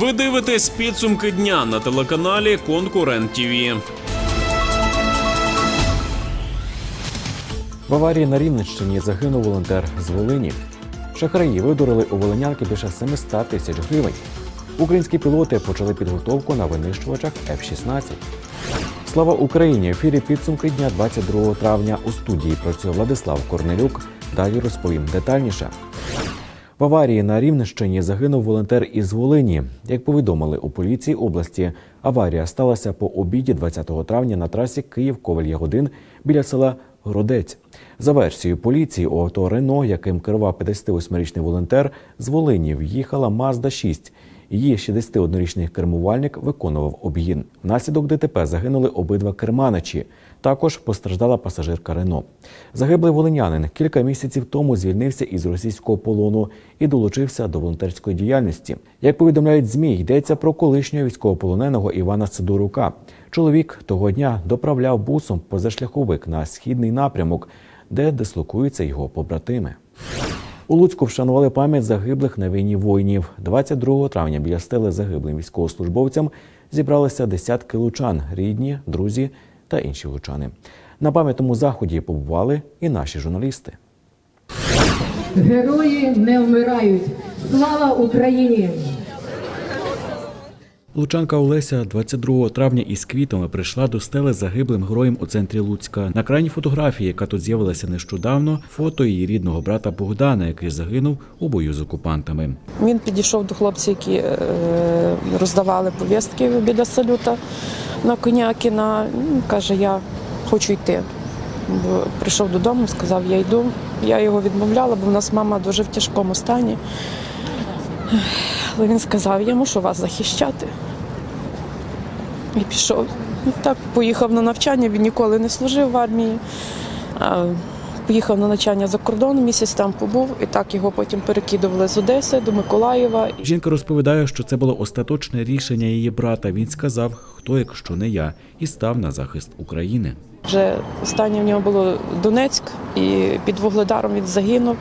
Ви дивитесь підсумки дня на телеканалі Конкурент ТІВІ. В аварії на Рівненщині загинув волонтер з Волині. Шахраї видурили у волинянки більше 700 тисяч гривень. Українські пілоти почали підготовку на винищувачах F-16. Слава Україні! В ефірі підсумки дня 22 травня у студії працює Владислав Корнелюк. Далі розповім детальніше. В аварії на Рівненщині загинув волонтер із Волині. Як повідомили у поліції області, аварія сталася по обіді 20 травня на трасі Київ-Ковель-Ягодин біля села Городець. За версією поліції, авто Рено, яким керував 58-річний волонтер, з Волині в'їхала Мазда 6. Її 61-річний кермувальник виконував обгін. Внаслідок ДТП загинули обидва керманичі. Також постраждала пасажирка Рено. Загиблий волинянин кілька місяців тому звільнився із російського полону і долучився до волонтерської діяльності. Як повідомляють змі, йдеться про колишнього військовополоненого Івана Сидорука. Чоловік того дня доправляв бусом позашляховик на східний напрямок, де дислокуються його побратими. У Луцьку вшанували пам'ять загиблих на війні воїнів. 22 травня біля стели загиблим військовослужбовцям зібралися десятки лучан, рідні, друзі та інші лучани. На пам'ятному заході побували і наші журналісти. Герої не вмирають. Слава Україні! Лучанка Олеся 22 травня із квітами прийшла до стели загиблим героєм у центрі Луцька. На крайній фотографії, яка тут з'явилася нещодавно, фото її рідного брата Богдана, який загинув у бою з окупантами. Він підійшов до хлопців, які е, роздавали повістки біля салюта на Конякіна. Він Каже, я хочу йти. Прийшов додому, сказав, я йду. Я його відмовляла, бо в нас мама дуже в тяжкому стані. Але він сказав, я мушу вас захищати. І пішов. І так поїхав на навчання, він ніколи не служив в армії. Поїхав на навчання за кордон, місяць там побув, і так його потім перекидували з Одеси до Миколаєва. Жінка розповідає, що це було остаточне рішення її брата. Він сказав, хто якщо не я, і став на захист України. Вже останнє в нього було Донецьк, і під Вугледаром він загинув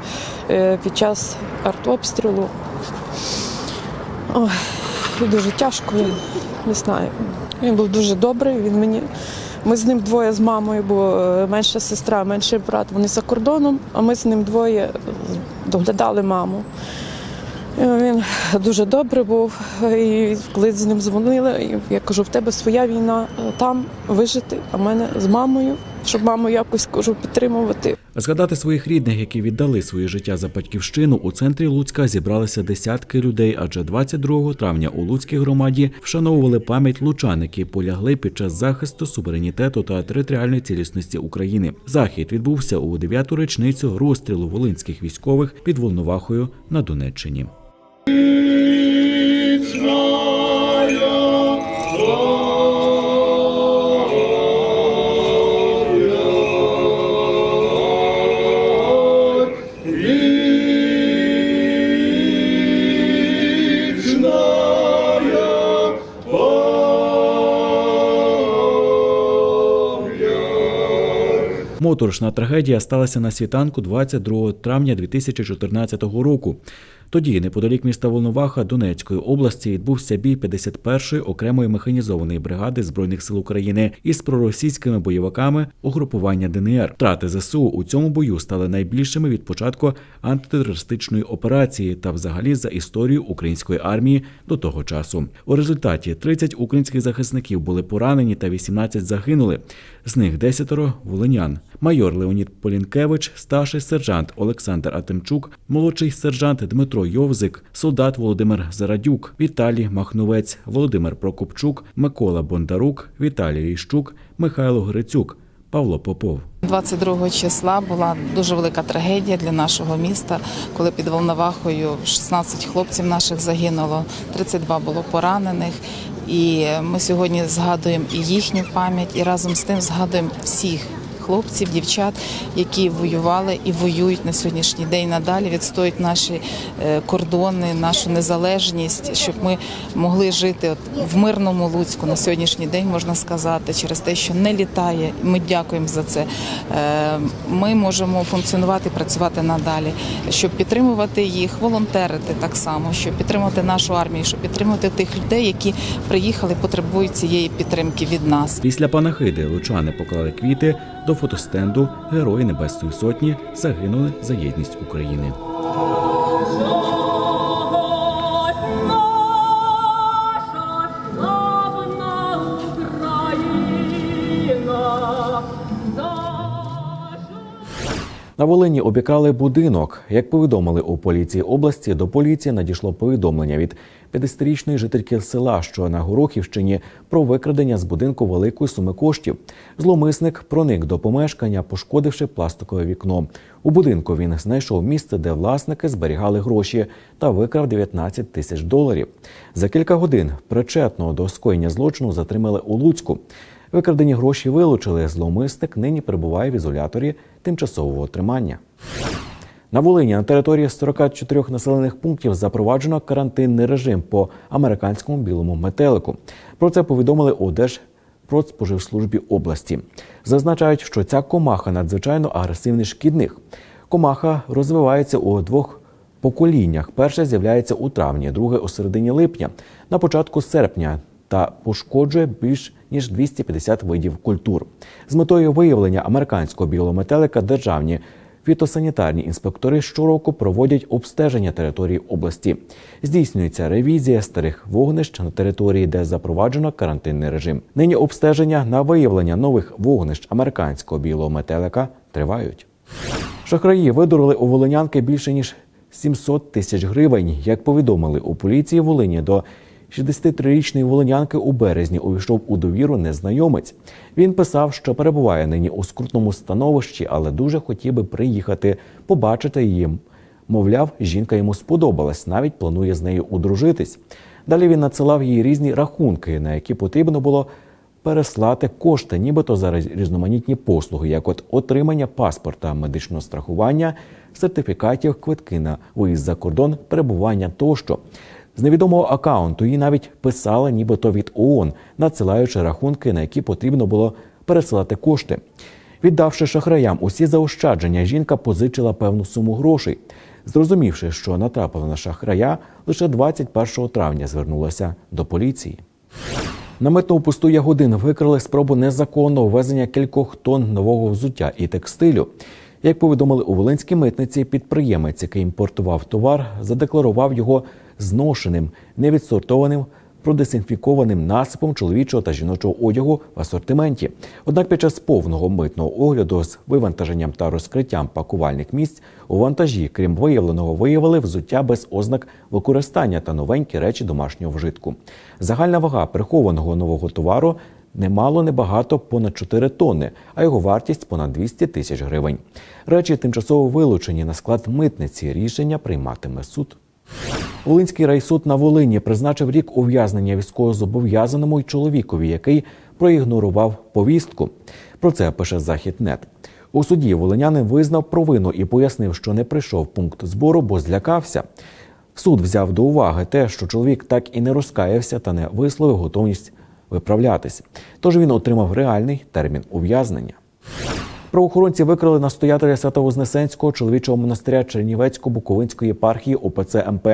е, під час артобстрілу. Ой, дуже тяжко, він не знаю. Він був дуже добрий. Він мені. Ми з ним двоє з мамою, бо е, менша сестра, менший брат, вони за кордоном, а ми з ним двоє доглядали маму. Він дуже добрий був. І коли з ним дзвонили, я кажу, в тебе своя війна е, там вижити, а в мене з мамою, щоб маму якось кажу, підтримувати. Згадати своїх рідних, які віддали своє життя за батьківщину, у центрі Луцька зібралися десятки людей, адже 22 травня у Луцькій громаді вшановували пам'ять лучан, які полягли під час захисту суверенітету та територіальної цілісності України. Захід відбувся у дев'яту річницю розстрілу волинських військових під Волновахою на Донеччині. Моторошна трагедія сталася на світанку 22 травня 2014 року. Тоді, неподалік міста Волноваха Донецької області, відбувся бій 51-ї окремої механізованої бригади збройних сил України із проросійськими бойовиками угрупування ДНР. Втрати ЗСУ у цьому бою стали найбільшими від початку антитерористичної операції та, взагалі, за історію української армії до того часу. У результаті 30 українських захисників були поранені та 18 загинули. З них 10 волинян. Майор Леонід Полінкевич, старший сержант Олександр Атемчук, молодший сержант Дмитро Йовзик, солдат Володимир Зарадюк, Віталій Махновець, Володимир Прокопчук, Микола Бондарук, Віталій Іщук, Михайло Грицюк, Павло Попов. 22 числа була дуже велика трагедія для нашого міста, коли під Волновахою 16 хлопців наших загинуло, 32 було поранених. І ми сьогодні згадуємо і їхню пам'ять, і разом з тим згадуємо всіх хлопців, дівчат, які воювали і воюють на сьогоднішній день надалі, відстоюють наші е, кордони, нашу незалежність, щоб ми могли жити от в мирному Луцьку на сьогоднішній день, можна сказати, через те, що не літає. Ми дякуємо за це. Е, Ми можемо функціонувати, працювати надалі, щоб підтримувати їх, волонтерити так само, щоб підтримувати нашу армію, щоб підтримувати тих людей, які приїхали, потребують цієї підтримки від нас. Після панахиди лучани поклали квіти до фотостенду Герої Небесної Сотні загинули за єдність України. На Волині обікрали будинок. Як повідомили у поліції області, до поліції надійшло повідомлення від 50-річної жительки села, що на Горохівщині, про викрадення з будинку великої суми коштів. Зломисник проник до помешкання, пошкодивши пластикове вікно. У будинку він знайшов місце, де власники зберігали гроші, та викрав 19 тисяч доларів. За кілька годин причетного до скоєння злочину затримали у Луцьку. Викрадені гроші вилучили. Зловмисник нині перебуває в ізоляторі тимчасового тримання. На Волині на території 44 населених пунктів запроваджено карантинний режим по американському білому метелику. Про це повідомили у Держпродспоживслужбі області. Зазначають, що ця комаха надзвичайно агресивний шкідник. Комаха розвивається у двох поколіннях. Перше з'являється у травні, друге у середині липня, на початку серпня та пошкоджує більш ніж 250 видів культур. З метою виявлення американського білого метелика державні фітосанітарні інспектори щороку проводять обстеження території області. Здійснюється ревізія старих вогнищ на території, де запроваджено карантинний режим. Нині обстеження на виявлення нових вогнищ американського білого метелика тривають. Шахраї видурили у волинянки більше ніж 700 тисяч гривень. Як повідомили у поліції Волині, до 63-річної волинянки у березні увійшов у довіру незнайомець. Він писав, що перебуває нині у скрутному становищі, але дуже хотів би приїхати, побачити її. Мовляв, жінка йому сподобалась, навіть планує з нею одружитись. Далі він надсилав їй різні рахунки, на які потрібно було переслати кошти, нібито за різноманітні послуги, як от отримання паспорта, медичного страхування, сертифікатів, квитки на виїзд за кордон, перебування тощо. З невідомого акаунту їй навіть писали, нібито від ООН, надсилаючи рахунки, на які потрібно було пересилати кошти. Віддавши шахраям усі заощадження, жінка позичила певну суму грошей. Зрозумівши, що натрапила на шахрая, лише 21 травня звернулася до поліції. На митному пусту Ягодин викрили спробу незаконного ввезення кількох тонн нового взуття і текстилю. Як повідомили у Волинській митниці, підприємець, який імпортував товар, задекларував його зношеним, невідсортованим, продезінфікованим насипом чоловічого та жіночого одягу в асортименті. Однак під час повного митного огляду з вивантаженням та розкриттям пакувальних місць у вантажі, крім виявленого, виявили взуття без ознак використання та новенькі речі домашнього вжитку. Загальна вага прихованого нового товару немало небагато понад 4 тонни, а його вартість понад 200 тисяч гривень. Речі тимчасово вилучені на склад митниці. Рішення прийматиме суд. Волинський райсуд на Волині призначив рік ув'язнення військовозобов'язаному й чоловікові, який проігнорував повістку. Про це пише Західнет. У суді волинянин визнав провину і пояснив, що не прийшов пункт збору, бо злякався. Суд взяв до уваги те, що чоловік так і не розкаявся та не висловив готовність виправлятись. Тож він отримав реальний термін ув'язнення. Правоохоронці викрили настоятеля Святовознесенського чоловічого монастиря Чернівецько-Буковинської єпархії ОПЦ МП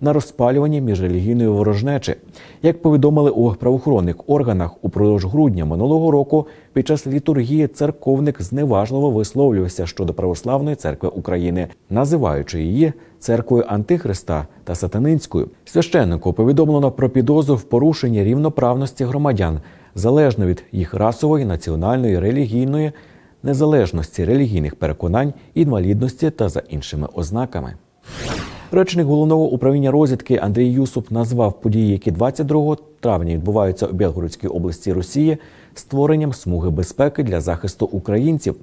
на розпалюванні міжрелігійної ворожнечі. Як повідомили у правоохоронних органах, упродовж грудня минулого року під час літургії церковник зневажливо висловлювався щодо православної церкви України, називаючи її церквою Антихриста та Сатанинською. Священнику повідомлено про підозру в порушенні рівноправності громадян залежно від їх расової, національної, релігійної незалежності релігійних переконань, інвалідності та за іншими ознаками. Речник головного управління розвідки Андрій Юсуп назвав події, які 22 травня відбуваються у Білгородській області Росії, створенням смуги безпеки для захисту українців.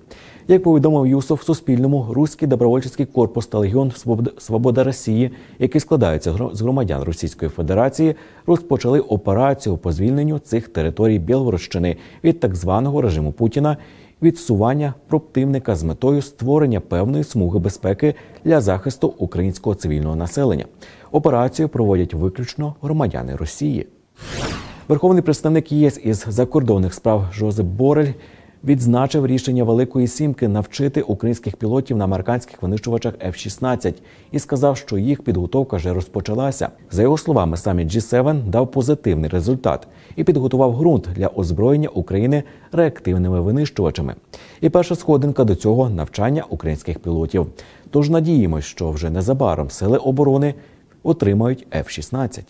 Як повідомив Юсуп Суспільному, Руський добровольчий корпус та Легіон Свобод- Свобода Росії, які складаються з громадян Російської Федерації, розпочали операцію по звільненню цих територій Білгородщини від так званого режиму Путіна відсування противника з метою створення певної смуги безпеки для захисту українського цивільного населення. Операцію проводять виключно громадяни Росії. Верховний представник ЄС із закордонних справ Жозеп Борель відзначив рішення Великої Сімки навчити українських пілотів на американських винищувачах F-16 і сказав, що їх підготовка вже розпочалася. За його словами, саміт G7 дав позитивний результат і підготував ґрунт для озброєння України реактивними винищувачами. І перша сходинка до цього навчання українських пілотів. Тож надіємось, що вже незабаром сили оборони отримають F-16.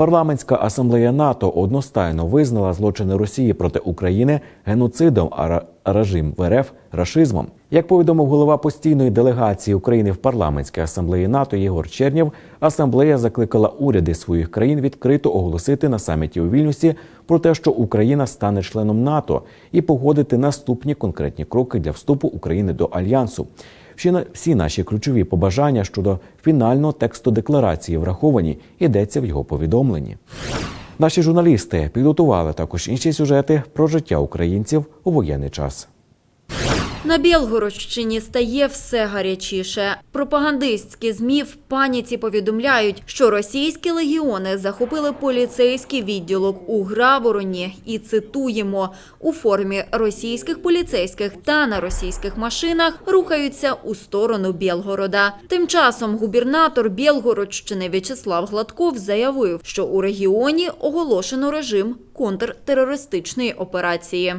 Парламентська асамблея НАТО одностайно визнала злочини Росії проти України геноцидом, а режим в РФ рашизмом. Як повідомив голова постійної делегації України в парламентській асамблеї НАТО Єгор Чернєв, асамблея закликала уряди своїх країн відкрито оголосити на саміті у Вільнюсі про те, що Україна стане членом НАТО, і погодити наступні конкретні кроки для вступу України до альянсу. Всі, на- всі наші ключові побажання щодо фінального тексту декларації враховані, йдеться в його повідомленні. Наші журналісти підготували також інші сюжети про життя українців у воєнний час. На Білгородщині стає все гарячіше. Пропагандистські ЗМІ в паніці повідомляють, що російські легіони захопили поліцейський відділок у Гравороні і цитуємо у формі російських поліцейських та на російських машинах рухаються у сторону Білгорода. Тим часом губернатор Білгородщини В'ячеслав Гладков заявив, що у регіоні оголошено режим контртерористичної операції.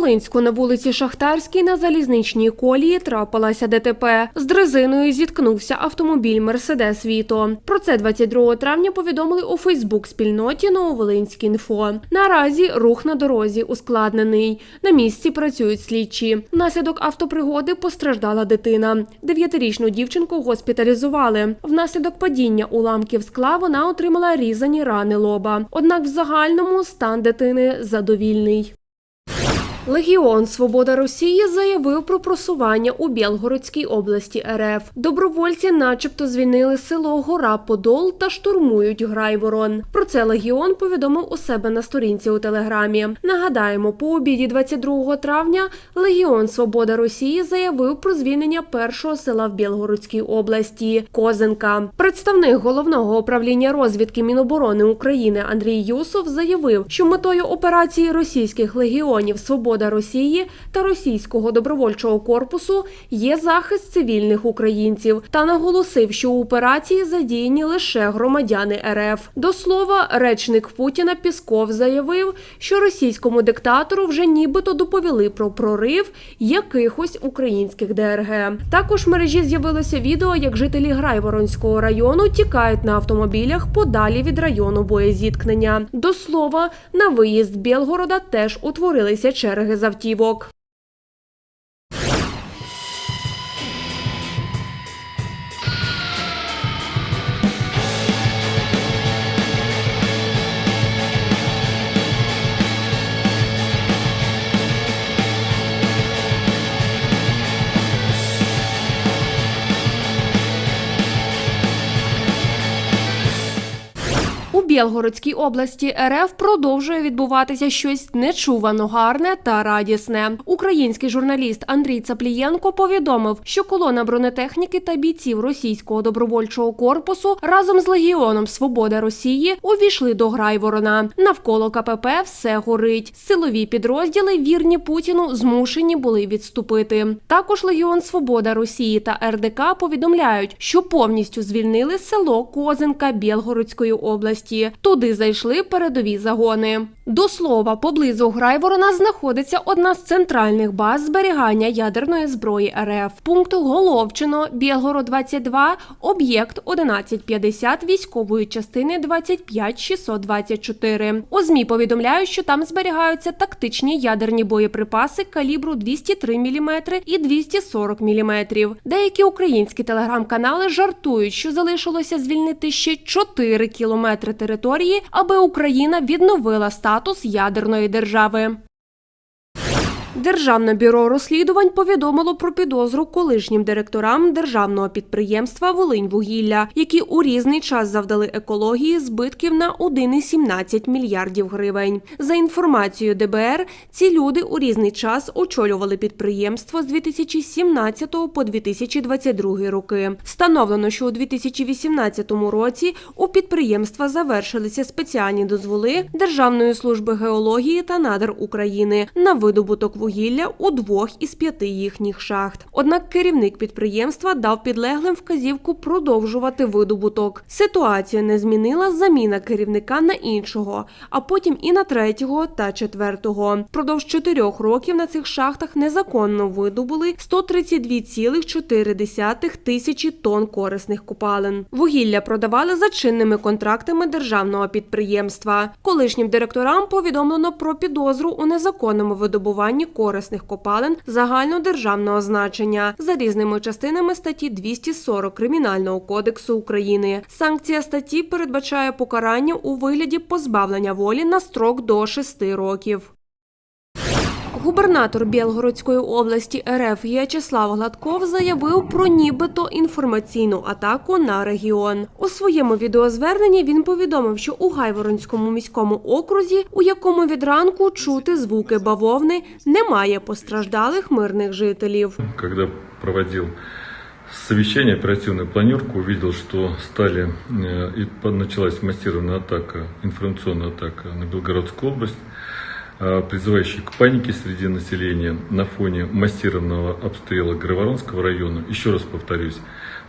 У Нововолинську на вулиці Шахтарській на залізничній колії трапилася ДТП. З дрезиною зіткнувся автомобіль Мерседес Віто. Про це 22 травня повідомили у Фейсбук-спільноті Нововолинськ інфо. Наразі рух на дорозі ускладнений. На місці працюють слідчі. Внаслідок автопригоди постраждала дитина. Дев'ятирічну дівчинку госпіталізували. Внаслідок падіння уламків скла вона отримала різані рани лоба. Однак в загальному стан дитини задовільний. Легіон Свобода Росії заявив про просування у Білгородській області РФ. Добровольці, начебто, звільнили село Гора Подол та штурмують Грайворон. Про це легіон повідомив у себе на сторінці у телеграмі. Нагадаємо, по обіді 22 травня Легіон Свобода Росії заявив про звільнення першого села в Білгородській області Козенка. Представник головного управління розвідки Міноборони України Андрій Юсов заявив, що метою операції російських легіонів Свобода Росії та російського добровольчого корпусу є захист цивільних українців та наголосив, що у операції задіяні лише громадяни РФ. До слова, речник Путіна Пісков заявив, що російському диктатору вже нібито доповіли про прорив якихось українських ДРГ. Також в мережі з'явилося відео, як жителі Грайворонського району тікають на автомобілях подалі від району боєзіткнення. До слова, на виїзд Білгорода теж утворилися черги з автівок. Білгородській області РФ продовжує відбуватися щось нечувано гарне та радісне. Український журналіст Андрій Цаплієнко повідомив, що колона бронетехніки та бійців російського добровольчого корпусу разом з Легіоном Свобода Росії увійшли до Грайворона. Навколо КПП все горить. Силові підрозділи вірні Путіну змушені були відступити. Також Легіон Свобода Росії та РДК повідомляють, що повністю звільнили село Козинка Білгородської області. Туди зайшли передові загони. До слова, поблизу Грайворона знаходиться одна з центральних баз зберігання ядерної зброї РФ. Пункт Головчино, Білгород 22, об'єкт 1150 військової частини 25624. У ЗМІ повідомляють, що там зберігаються тактичні ядерні боєприпаси калібру 203 мм і 240 мм. Деякі українські телеграм-канали жартують, що залишилося звільнити ще 4 кілометри території, аби Україна відновила статус ядерної держави. Державне бюро розслідувань повідомило про підозру колишнім директорам державного підприємства Волиньвугілля, які у різний час завдали екології збитків на 1,17 мільярдів гривень. За інформацією ДБР, ці люди у різний час очолювали підприємство з 2017 по 2022 роки. Встановлено, що у 2018 році у підприємства завершилися спеціальні дозволи Державної служби геології та надр України на видобуток вугілля у двох із п'яти їхніх шахт. Однак керівник підприємства дав підлеглим вказівку продовжувати видобуток. Ситуацію не змінила заміна керівника на іншого, а потім і на третього та четвертого. Продовж чотирьох років на цих шахтах незаконно видобули 132,4 тисячі тонн корисних копалин. Вугілля продавали за чинними контрактами державного підприємства. Колишнім директорам повідомлено про підозру у незаконному видобуванні корисних копалин загальнодержавного значення за різними частинами статті 240 Кримінального кодексу України. Санкція статті передбачає покарання у вигляді позбавлення волі на строк до 6 років. Губернатор Білгородської області РФ В'ячеслав Гладков заявив про нібито інформаційну атаку на регіон. У своєму відеозверненні він повідомив, що у Гайворонському міському окрузі, у якому від ранку чути звуки бавовни, немає постраждалих мирних жителів. Когда проводил совещание, оперативную планерку, увидел, что стали, э, и началась массированная атака, информационная атака на Белгородскую область, э, призывающая к панике среди населения на фоне массированного обстрела Грайворонского района. Еще раз повторюсь,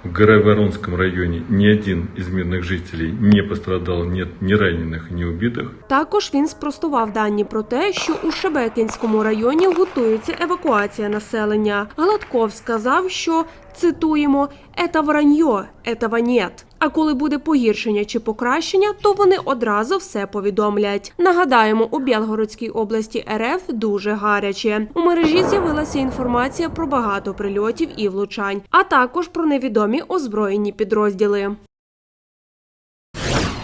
в Грайворонском районе ни один из мирных жителей не пострадал, нет ни раненых, ни убитых. Також він спростував дані про те, що у Шебекінському районі готується евакуація населення. Гладков сказав, що цитуємо «Ета враньо, етава нет». А коли буде погіршення чи покращення, то вони одразу все повідомлять. Нагадаємо, у Білгородській області РФ дуже гаряче. У мережі з'явилася інформація про багато прильотів і влучань, а також про невідомі озброєні підрозділи.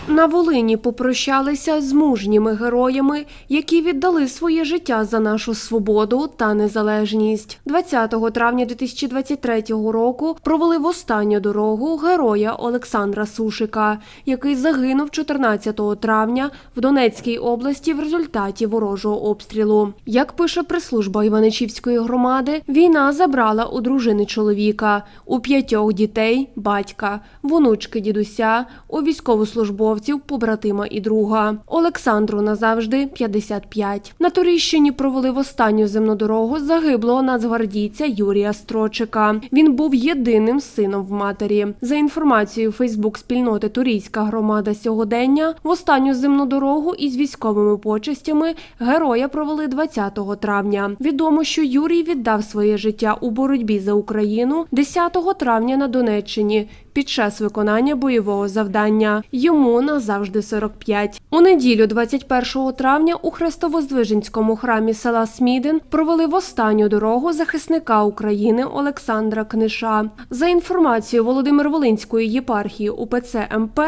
На Волині попрощалися з мужніми героями, які віддали своє життя за нашу свободу та незалежність. 20 травня 2023 року провели в останню дорогу героя Олександра Сушика, який загинув 14 травня в Донецькій області в результаті ворожого обстрілу. Як пише прес-служба Іваничівської громади, війна забрала у дружини чоловіка, у п'ятьох дітей батька, в онучки дідуся, у військовослужбовців, побратима і друга. Олександру назавжди 55. На Туріщині провели в останню земну дорогу загиблого нацгвардійця Юрія Строчика. Він був єдиним сином в матері. За інформацією Фейсбук спільноти Турійська громада сьогодення в останню земну дорогу із військовими почестями героя провели 20 травня. Відомо, що Юрій віддав своє життя у боротьбі за Україну 10 травня на Донеччині під час виконання бойового завдання. Йому назавжди 45. У неділю, 21 травня, у Хрестовоздвиженському храмі села Смідин провели в останню дорогу захисника України Олександра Книша. За інформацією Володимир Волинської єпархії УПЦ МП,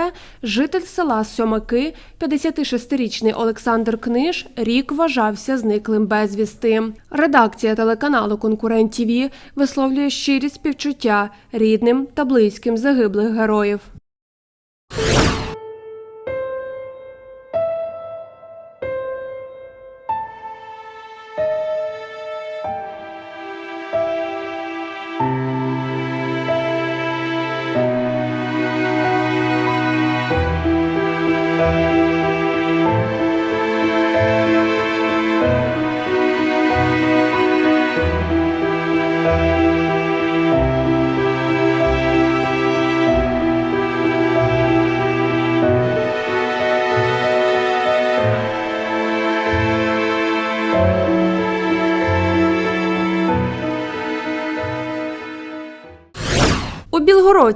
житель села Сьомаки, 56-річний Олександр Книж, рік вважався зниклим безвісти. Редакція телеканалу Конкурент ТІВІ висловлює щирі співчуття рідним та близьким загиблих героїв.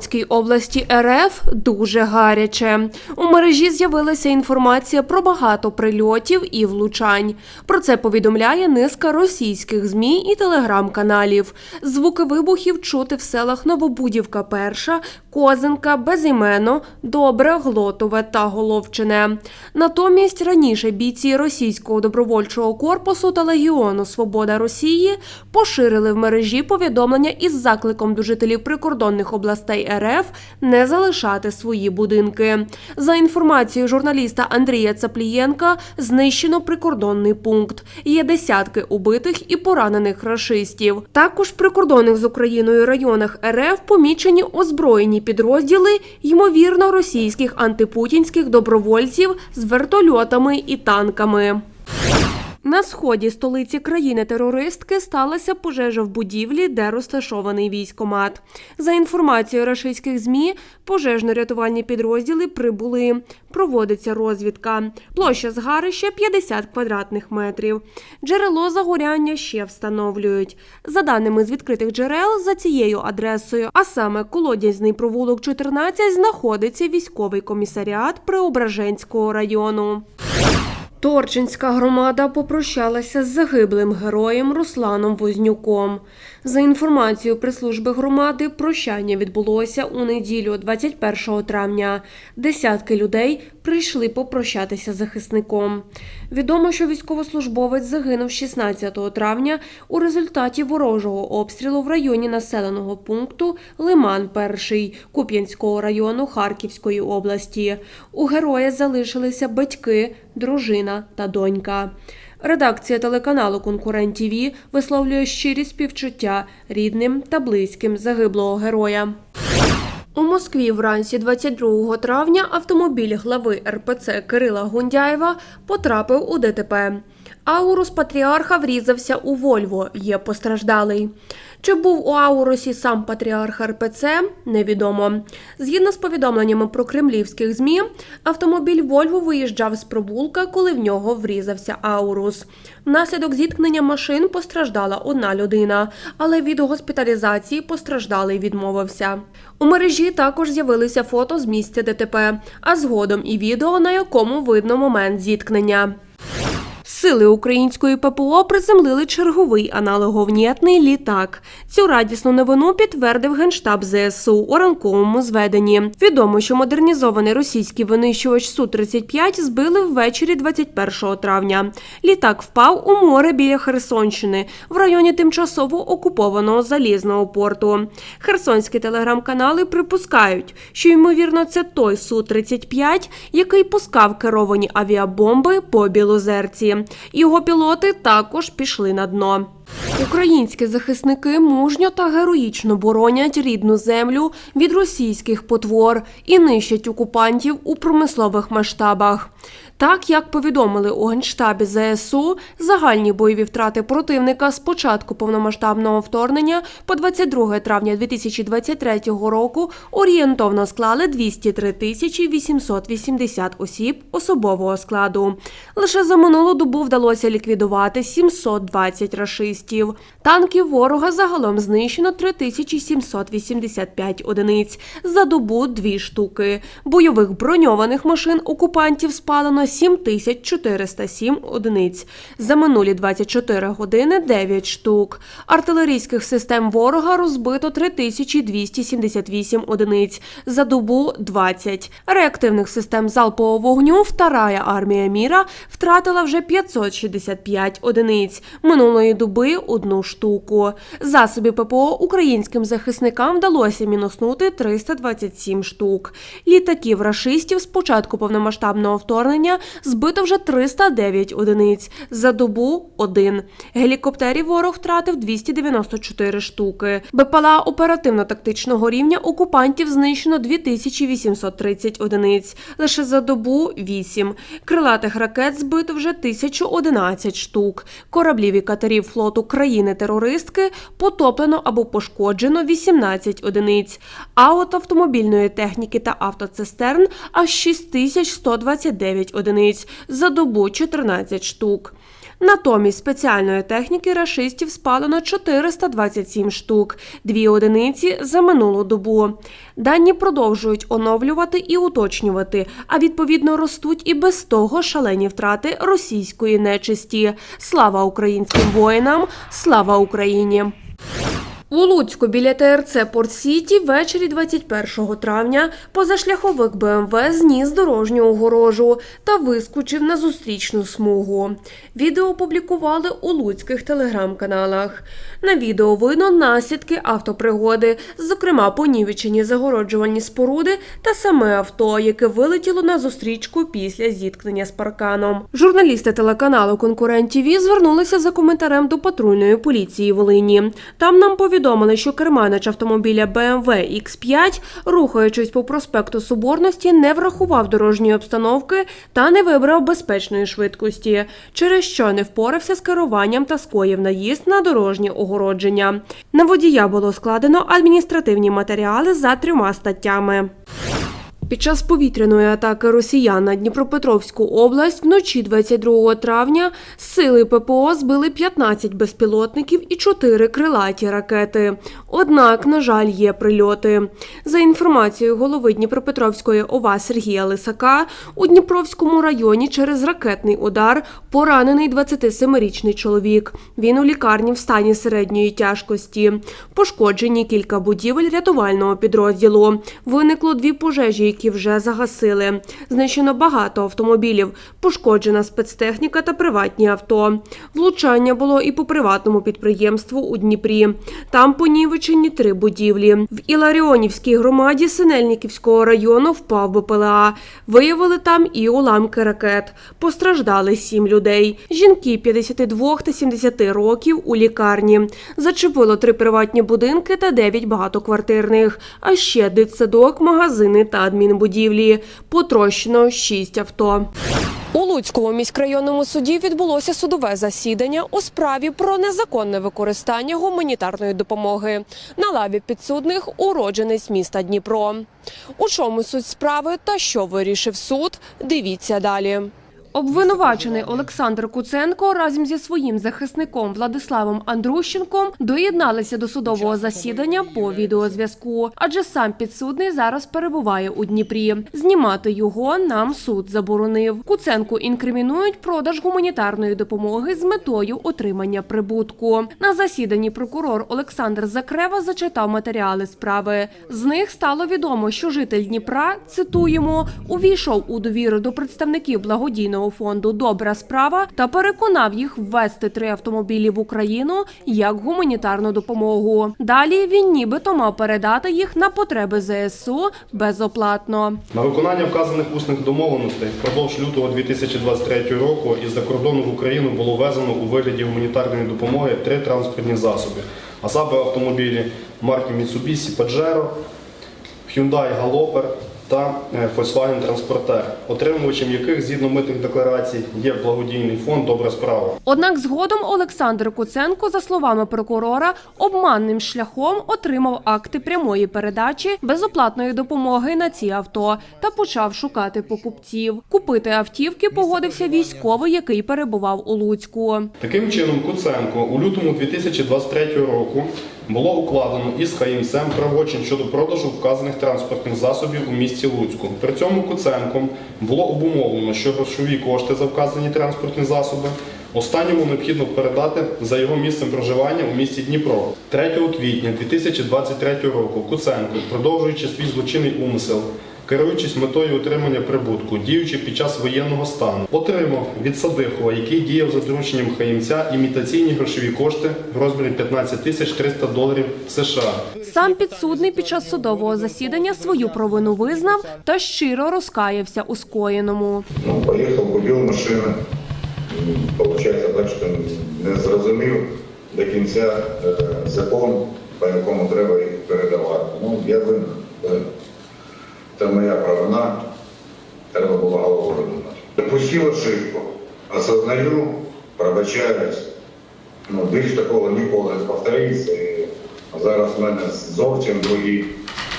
Білгородській області РФ дуже гаряче. У мережі з'явилася інформація про багато прильотів і влучань. Про це повідомляє низка російських змі і телеграм-каналів. Звуки вибухів чути в селах Новобудівка Перша, Козинка, Безімено, Добре, Глотове та Головчине. Натомість раніше бійці російського добровольчого корпусу та легіону Свобода Росії поширили в мережі повідомлення із закликом до жителів прикордонних областей РФ не залишати свої будинки. За інформацією журналіста Андрія Цаплієнка, знищено прикордонний пункт. Є десятки убитих і поранених рашистів. Також в прикордонних з Україною районах РФ помічені озброєні підрозділи, ймовірно, російських антипутінських добровольців з вертольотами і танками. На сході столиці країни-терористки сталася пожежа в будівлі, де розташований військомат. За інформацією рашистських ЗМІ, пожежно-рятувальні підрозділи прибули. Проводиться розвідка. Площа згарища 50 квадратних метрів. Джерело загоряння ще встановлюють. За даними з відкритих джерел, за цією адресою, а саме колодязний провулок 14, знаходиться військовий комісаріат Преображенського району. Торчинська громада попрощалася з загиблим героєм Русланом Вознюком. За інформацією прес-служби громади, прощання відбулося у неділю, 21 травня. Десятки людей прийшли попрощатися з захисником. Відомо, що військовослужбовець загинув 16 травня у результаті ворожого обстрілу в районі населеного пункту Лиман Перший Куп'янського району Харківської області. У героя залишилися батьки, дружина та донька. Редакція телеканалу Конкурент ТІВІ висловлює щирі співчуття рідним та близьким загиблого героя. У Москві вранці 22 травня автомобіль глави РПЦ Кирила Гундяєва потрапив у ДТП. Аурус патріарха врізався у Вольво. Є постраждалий. Чи був у Аурусі сам патріарх РПЦ, невідомо. Згідно з повідомленнями про кремлівських ЗМІ, автомобіль Вольво виїжджав з провулка, коли в нього врізався Аурус. Внаслідок зіткнення машин постраждала одна людина, але від госпіталізації постраждалий відмовився. У мережі також з'явилися фото з місця ДТП, а згодом і відео, на якому видно момент зіткнення. Сили української ППО приземлили черговий аналоговнєтний літак. Цю радісну новину підтвердив генштаб ЗСУ у ранковому зведенні. Відомо, що модернізований російський винищувач Су-35 збили ввечері 21 травня. Літак впав у море біля Херсонщини в районі тимчасово окупованого залізного порту. Херсонські телеграм-канали припускають, що ймовірно це той Су-35, який пускав керовані авіабомби по Білозерці. Його пілоти також пішли на дно. Українські захисники мужньо та героїчно боронять рідну землю від російських потвор і нищать окупантів у промислових масштабах. Так як повідомили у генштабі ЗСУ, загальні бойові втрати противника з початку повномасштабного вторгнення по 22 травня 2023 року орієнтовно склали 203 тисячі 880 осіб особового складу. Лише за минулу добу вдалося ліквідувати 720 рашистів. Танків ворога загалом знищено 3785 одиниць, за добу дві штуки. Бойових броньованих машин окупантів спалено 7407 одиниць. За минулі 24 години 9 штук. Артилерійських систем ворога розбито 3278 одиниць. За добу 20. Реактивних систем залпового вогню Вторая армія міра втратила вже 565 одиниць. Минулої доби одну штуку. Засоби ППО українським захисникам вдалося мінуснути 327 штук. Літаків рашистів з початку повномасштабного вторгнення збито вже 309 одиниць. За добу один. Гелікоптерів ворог втратив 294 штуки. БПЛА оперативно-тактичного рівня окупантів знищено 2830 одиниць. Лише за добу 8. Крилатих ракет збито вже 1011 штук. Кораблів і катерів флоту країни-терористки потоплено або пошкоджено 18 одиниць. А от автомобільної техніки та автоцистерн аж 6129 одиниць. За добу 14 штук. Натомість спеціальної техніки рашистів спалено 427 штук, дві одиниці за минулу добу. Дані продовжують оновлювати і уточнювати, а відповідно ростуть і без того шалені втрати російської нечисті. Слава українським воїнам! Слава Україні! У Луцьку біля ТРЦ Порт Сіті ввечері 21 травня позашляховик БМВ зніс дорожню огорожу та вискочив на зустрічну смугу. Відео опублікували у луцьких телеграм-каналах. На відео видно наслідки автопригоди, зокрема понівечені загороджувальні споруди та саме авто, яке вилетіло на зустрічку після зіткнення з парканом. Журналісти телеканалу Конкурент ТІВІ звернулися за коментарем до патрульної поліції Волині. Там нам повідомили, що керманич автомобіля BMW X5, рухаючись по проспекту Соборності, не врахував дорожньої обстановки та не вибрав безпечної швидкості, через що не впорався з керуванням та скоїв наїзд на дорожнє огородження. На водія було складено адміністративні матеріали за трьома статтями. Під час повітряної атаки росіян на Дніпропетровську область вночі 22 травня сили ППО збили 15 безпілотників і 4 крилаті ракети. Однак, на жаль, є прильоти. За інформацією голови Дніпропетровської ОВА Сергія Лисака, у Дніпровському районі через ракетний удар поранений 27-річний чоловік. Він у лікарні в стані середньої тяжкості. Пошкоджені кілька будівель рятувального підрозділу. Виникло дві пожежі, які вже загасили. Знищено багато автомобілів, пошкоджена спецтехніка та приватні авто. Влучання було і по приватному підприємству у Дніпрі. Там понівечені три будівлі. В Іларіонівській громаді Синельниківського району впав БПЛА. Виявили там і уламки ракет. Постраждали сім людей. Жінки 52 та 70 років у лікарні. Зачепило три приватні будинки та дев'ять багатоквартирних. А ще дитсадок, магазини та адмінбудівлі. Потрощено шість авто. У Луцькому міськрайонному суді відбулося судове засідання у справі про незаконне використання гуманітарної допомоги. На лаві підсудних уродженець міста Дніпро. У чому суть справи та що вирішив суд? Дивіться далі. Обвинувачений Олександр Куценко разом зі своїм захисником Владиславом Андрущенком доєдналися до судового засідання по відеозв'язку, адже сам підсудний зараз перебуває у Дніпрі. Знімати його нам суд заборонив. Куценку інкримінують продаж гуманітарної допомоги з метою отримання прибутку. На засіданні прокурор Олександр Закрева зачитав матеріали справи. З них стало відомо, що житель Дніпра цитуємо увійшов у довіру до представників благодійного фонду Добра справа та переконав їх ввести три автомобілі в Україну як гуманітарну допомогу. Далі він нібито мав передати їх на потреби ЗСУ безоплатно. На виконання вказаних усних домовленостей впродовж лютого 2023 року із-за кордону в Україну було ввезено у вигляді гуманітарної допомоги три транспортні засоби, а саме автомобілі марки Mitsubishi Pajero, Hyundai Galloper та е, Volkswagen Transporter, отримувачем яких згідно митних декларацій є благодійний фонд Добра справа. Однак згодом Олександр Куценко, за словами прокурора, обманним шляхом отримав акти прямої передачі безоплатної допомоги на ці авто та почав шукати покупців. Купити автівки погодився військовий, який перебував у Луцьку. Таким чином, Куценко у лютому 2023 року було укладено із Хаїмцем правочин щодо продажу вказаних транспортних засобів у місті Луцьку. При цьому Куценком було обумовлено, що грошові кошти за вказані транспортні засоби останньому необхідно передати за його місцем проживання у місті Дніпро. 3 квітня 2023 року Куценко, продовжуючи свій злочинний умисел, керуючись метою отримання прибутку, діючи під час воєнного стану, отримав від Садихова, який діяв за дорученням Хаїмця, імітаційні грошові кошти в розмірі 15 тисяч 300 доларів США. Сам підсудний під час судового засідання свою провину визнав та щиро розкаявся у скоєному. Ну, поїхав, купив машину. Получається, так, що не зрозумів до кінця е, закон, по якому треба їх передавати. Ну, я винен. Це моя провина. Треба було головою думати. Допустив ошибку. Осознаю, пробачаюсь. Ну, більш такого ніколи не повториться. І зараз в мене зовсім другі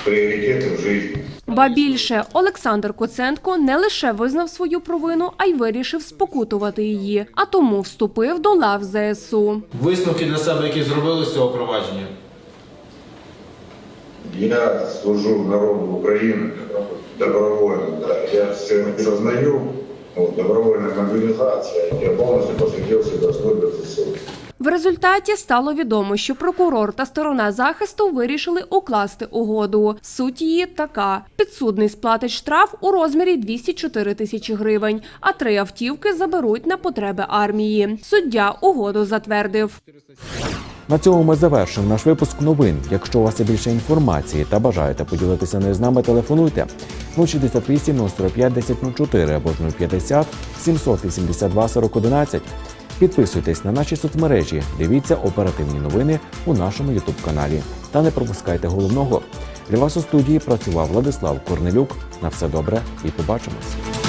пріоритети в житті. Ба більше Олександр Коценко не лише визнав свою провину, а й вирішив спокутувати її, а тому вступив до лав ЗСУ. Висновки для себе, які зробили з цього провадження. Я служу народу України добровольно. Да. Я все сознаю. Вот, добровольная мобилизация. Я полностью посвятил себя службе ЗСУ. В результаті стало відомо, що прокурор та сторона захисту вирішили укласти угоду. Суть її така: підсудний сплатить штраф у розмірі 204 тисячі гривень, а три автівки заберуть на потреби армії. Суддя угоду затвердив. На цьому ми завершимо наш випуск новин. Якщо у вас є більше інформації та бажаєте поділитися нею з нами, телефонуйте 068 045 1004 або ж 050 782 4011. Підписуйтесь на наші соцмережі, дивіться оперативні новини у нашому ютуб каналі. Та не пропускайте головного. Для вас у студії працював Владислав Корнелюк. На все добре і побачимось.